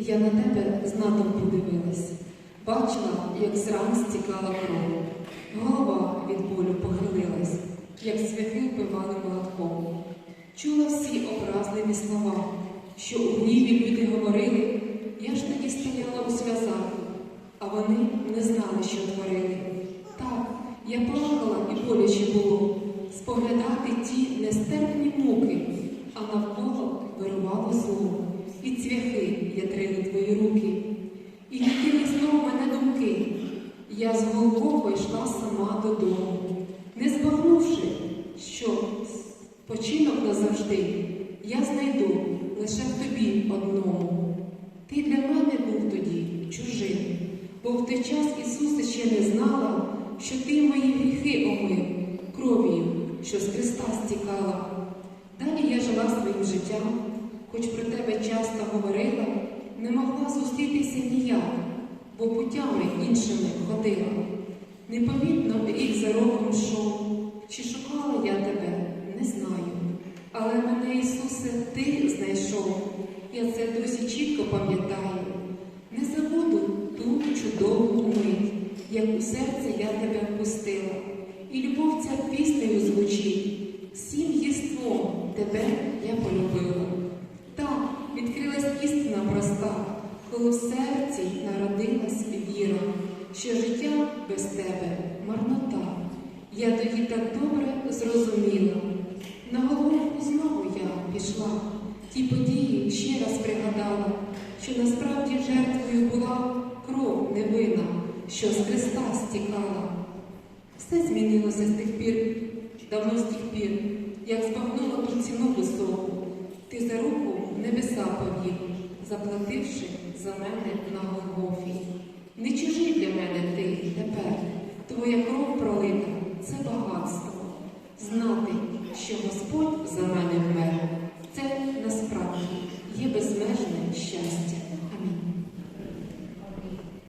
Я на тебе з натовпу дивилась, бачила, як з ран стікала кров. Голова від болю похилилась, як цвяхи вбивали молотком. Чула всі образливі слова, що у гніві люди говорили. Я ж тоді стояла у сльозах, а вони не знали, що творили. Так, я плакала і боляче було споглядати ті нестерпні муки, а навколо вирувало зло, Я з Голгофа йшла сама додому, не збагнувши, що починок назавжди я знайду лише в тобі одному. Ти для мене був тоді чужим, бо в той час Ісусе ще не знала, що ти мої гріхи омив кров'ю, що з Христа стікала. Далі я жила своїм життям, хоч про тебе часто говорила, не могла зустрітися ніяк, бо путями іншими ходила. Непомітно рік за роком йшов, чи шукала я тебе, не знаю. Але мене, Ісусе, ти знайшов, я це досі чітко пам'ятаю. Не забуду ту чудову мить, як у серце я тебе впустила, коли в серці народилась віра, що життя без тебе марнота. Я тоді так добре зрозуміла. На голову знову я пішла, ті події ще раз пригадала, що насправді жертвою була кров невинна, що з Христа стікала. Все змінилося з тих пір, давно з тих пір, як збагнула ту ціну високу. Ти за руку в небеса повів, заплативши за мене на Голгофі. Не чужий для мене ти тепер, твоя кров пролита це багатство. Знати, що Господь за мене вмер, це насправді є безмежне щастя.